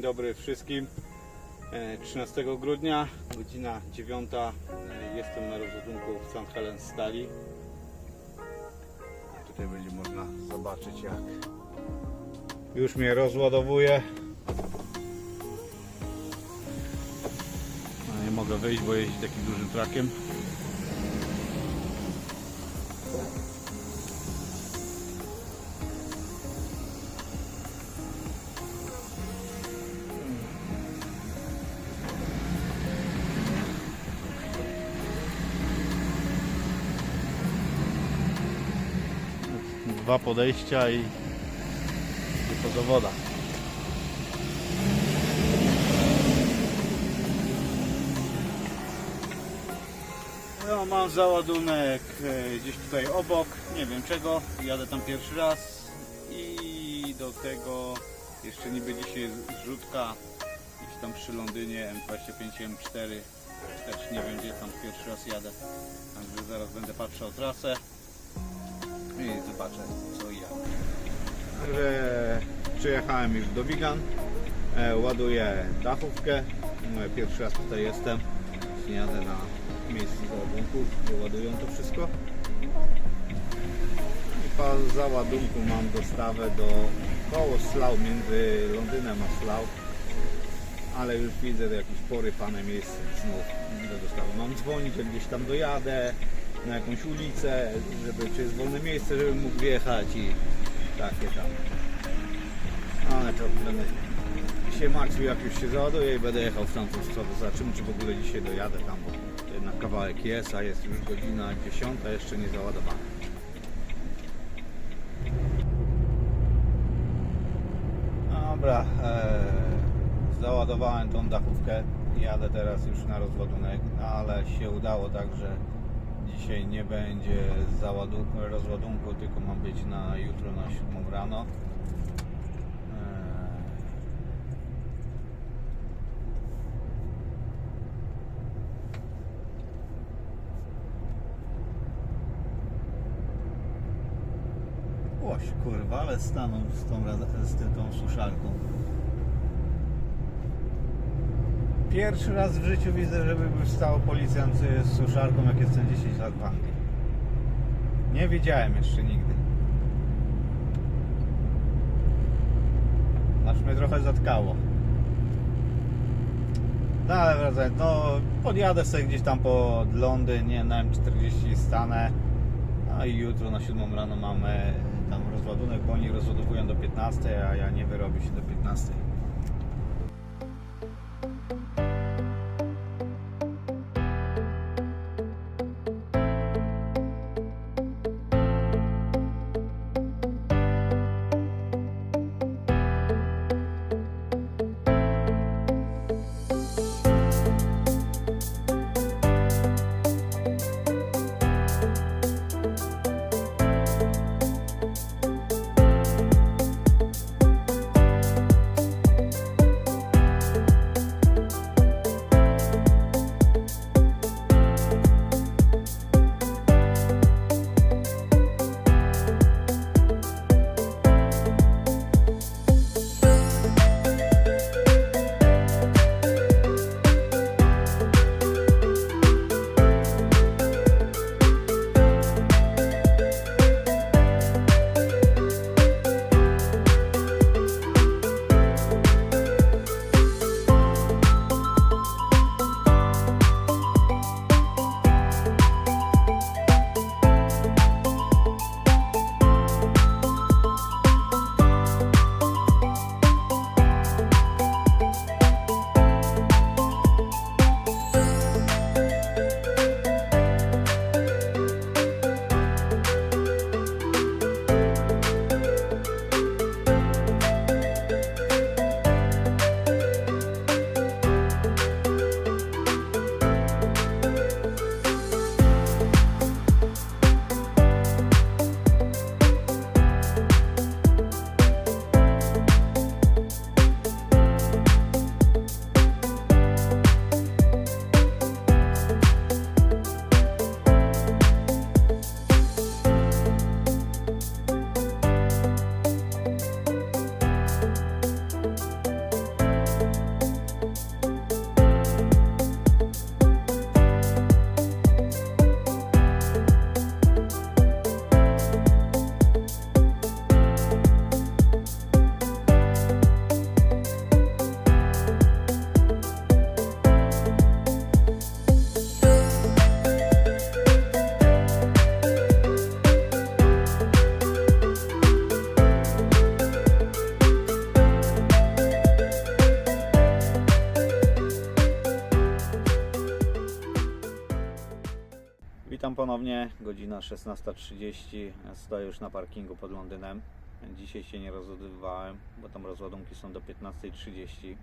Dzień dobry wszystkim. E, 13 grudnia, godzina 9. e, Jestem na rozładunku w St. Helens Stali. Tutaj będzie można zobaczyć jak już mnie rozładowuje. No, nie mogę wyjść, bo jeździ takim dużym trakiem. Dwa podejścia i, i po zawodach. No, mam załadunek e, gdzieś tutaj obok, nie wiem czego, jadę tam pierwszy raz i do tego jeszcze niby dzisiaj jest zrzutka gdzieś tam przy Londynie M25 M4 też nie wiem gdzie tam pierwszy raz jadę, także zaraz będę patrzył trasę i zobaczę co i jak. Także przyjechałem już do Wigan, e, ładuję dachówkę, e, pierwszy raz tutaj jestem, jadę na miejscu załadunków, gdzie ładują to wszystko. I po załadunku mam dostawę do koło Slough, między Londynem a Slough, ale już widzę że jakieś porypane miejsce znów do dostawy. Mam dzwonić, gdzieś tam dojadę, na jakąś ulicę, żeby czy jest wolne miejsce, żebym mógł wjechać i takie tam. Ale to będę się martwił jak już się załaduję i będę jechał w tamtą stronę. Zobaczymy czy w ogóle dzisiaj dojadę tam, bo jednak kawałek jest, a jest już godzina 10, jeszcze nie załadowana. Dobra, e, załadowałem tą dachówkę jadę teraz już na rozładunek, ale się udało tak, że dzisiaj nie będzie rozładunku, tylko mam być na jutro na 7 rano. E, Oś kurwa, ale stanął z tą, z tą suszarką. Pierwszy raz w życiu widzę, żeby stał policjant z suszarką, jak jestem 10 lat w Anglii. Nie widziałem jeszcze nigdy. Aż mnie trochę zatkało. No ale wracając, no podjadę sobie gdzieś tam pod Londyn, nie na M40 stanę. No i jutro na 7 rano mamy tam rozładunek, bo oni rozładowują do 15, a ja nie wyrobię się do 15. ponownie, godzina 16.30. Stoję już na parkingu pod Londynem. Dzisiaj się nie rozładowywałem, bo tam rozładunki są do 15.30.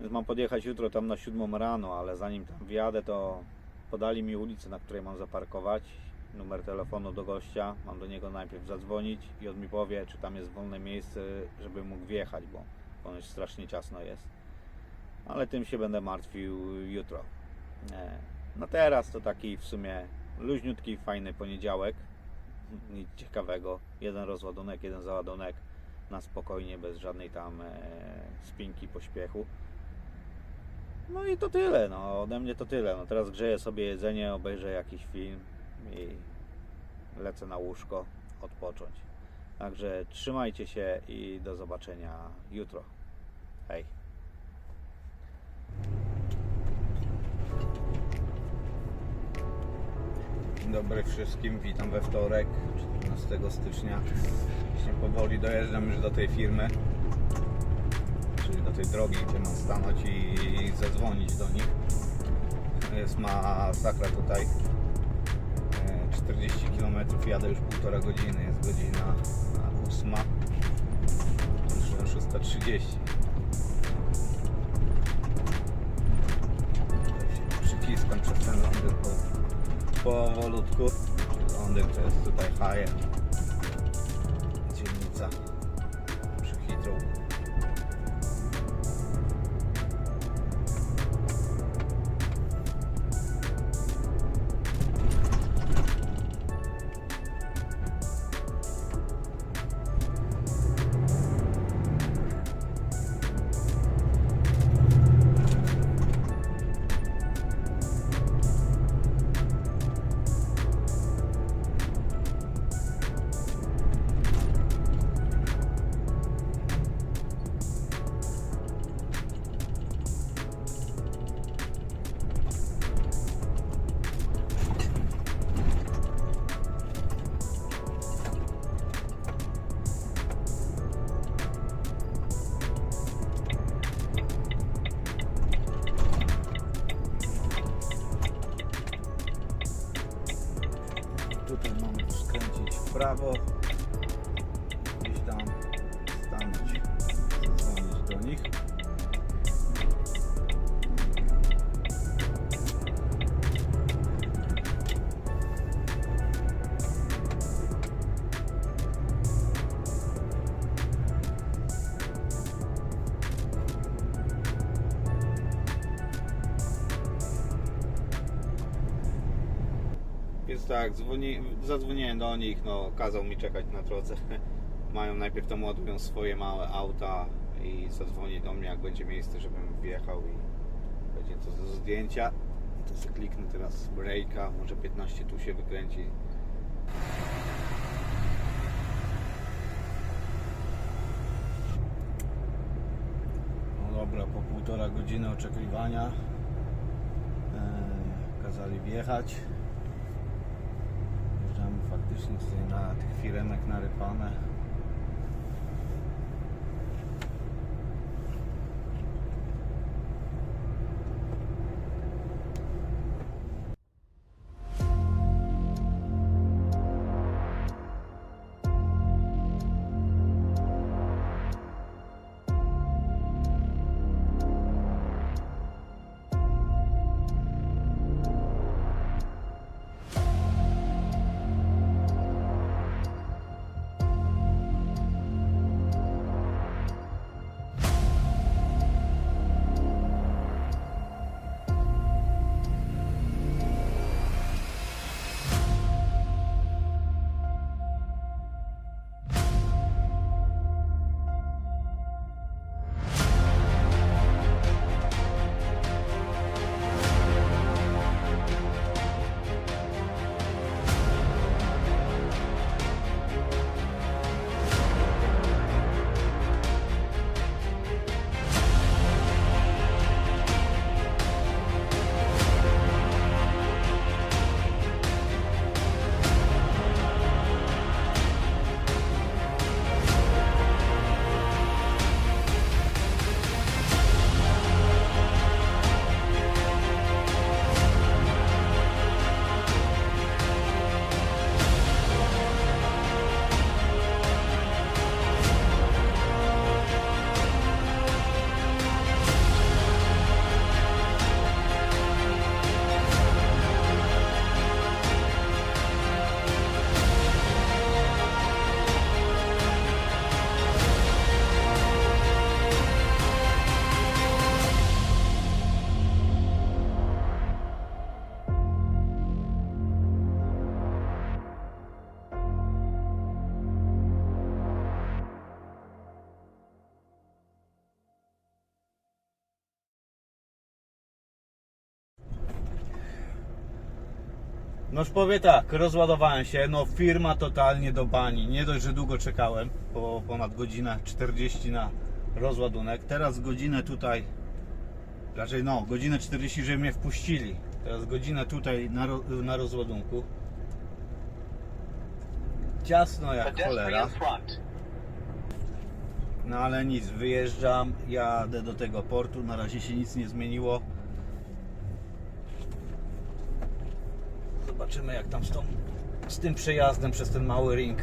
Więc mam podjechać jutro tam na 7 rano, ale zanim tam wjadę, to podali mi ulicę, na której mam zaparkować. Numer telefonu do gościa. Mam do niego najpierw zadzwonić i on mi powie, czy tam jest wolne miejsce, żeby mógł wjechać, bo ponoć strasznie ciasno jest. Ale tym się będę martwił jutro. E, No teraz to taki w sumie luźniutki, fajny poniedziałek. Nic ciekawego. Jeden rozładunek, jeden załadunek na spokojnie, bez żadnej tam e, spinki, pośpiechu. No i to tyle, no ode mnie to tyle. No teraz grzeję sobie jedzenie, obejrzę jakiś film i lecę na łóżko odpocząć. Także trzymajcie się i do zobaczenia jutro. Hej. Dzień dobry wszystkim, witam we wtorek, 14 stycznia. Właśnie powoli dojeżdżam już do tej firmy, czyli do tej drogi, gdzie mam stanąć i zadzwonić do nich. Jest masakra tutaj. E, 40 km jadę już półtora godziny, jest godzina 8. Już 6.30. Tutaj się Przyciskam przez ten Londyn po, powolutku. Londyn to jest tutaj High Tutaj mamy skręcić w prawo. Gdzieś tam stanąć, zadzwonić do nich. Tak, dzwoni, zadzwoniłem do nich, no kazał mi czekać na drodze. Mają najpierw tam ładują swoje małe auta i zadzwoni do mnie jak będzie miejsce, żebym wjechał i będzie to do zdjęcia. To sobie kliknę teraz breaka, może 15 tu się wykręci. No dobra, po półtora godziny oczekiwania e, kazali wjechać. Faktycznie tutaj na tych firemek narypane. Noż powie tak, rozładowałem się, no firma totalnie do bani. Nie dość, że długo czekałem, bo ponad godzinę 40 na rozładunek. Teraz godzinę tutaj, raczej no, godzinę 40, żeby mnie wpuścili. Teraz godzinę tutaj na, na rozładunku. Ciasno jak cholera. No ale nic, wyjeżdżam, jadę do tego portu, na razie się nic nie zmieniło. Zobaczymy jak tam z, tą, z tym przejazdem przez ten mały ring.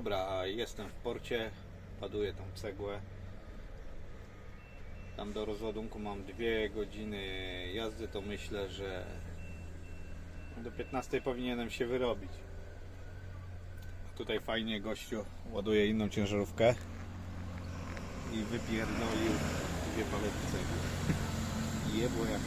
Dobra, a jestem w porcie, ładuję tą cegłę. Tam do rozładunku mam dwie godziny jazdy, to myślę, że do 15 powinienem się wyrobić. Tutaj fajnie gościu ładuje inną ciężarówkę i wypierdolił dwie palety cegły. Jebło jak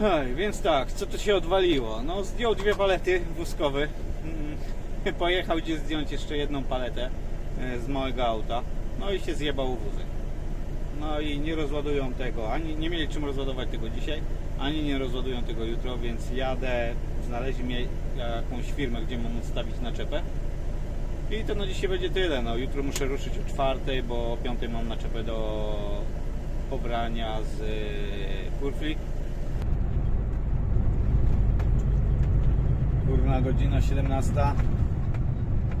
Hej, więc tak, co tu się odwaliło? No zdjął dwie palety wózkowe. Mm, Pojechał gdzieś zdjąć jeszcze jedną paletę e, z małego auta. No i się zjebał wózek. No i nie rozładują tego, ani nie mieli czym rozładować tego dzisiaj, ani nie rozładują tego jutro, więc jadę, znaleźli mnie jakąś firmę, gdzie mam ustawić naczepę. I to na dzisiaj będzie tyle. No, jutro muszę ruszyć o czwartej, bo o piątej mam naczepę do pobrania z e, Kurfli. Kurna godzina 17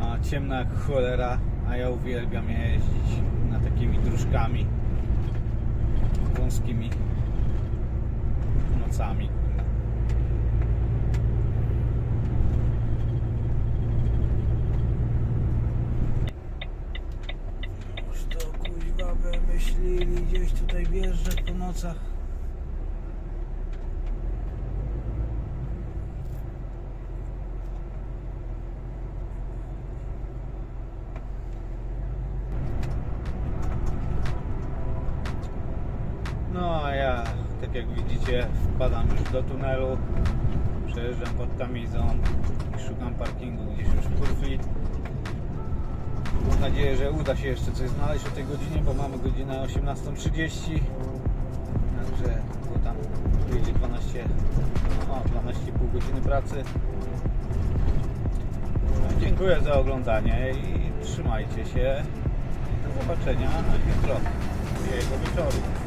A ciemna jak cholera A ja uwielbiam jeździć Na takimi dróżkami Wąskimi Nocami. Już to kuźwa wymyślili Gdzieś tutaj wjeżdżać po nocach No a ja, tak jak widzicie, wpadam już do tunelu, przejeżdżam pod tamizą i szukam parkingu gdzieś już w Kurfli. Mam nadzieję, że uda się jeszcze coś znaleźć o tej godzinie, bo mamy godzinę 18.30. Także tam wyjdzie 12, no, 12,5 godziny pracy. No, dziękuję za oglądanie i trzymajcie się. Do zobaczenia jutro, miłego wieczoru.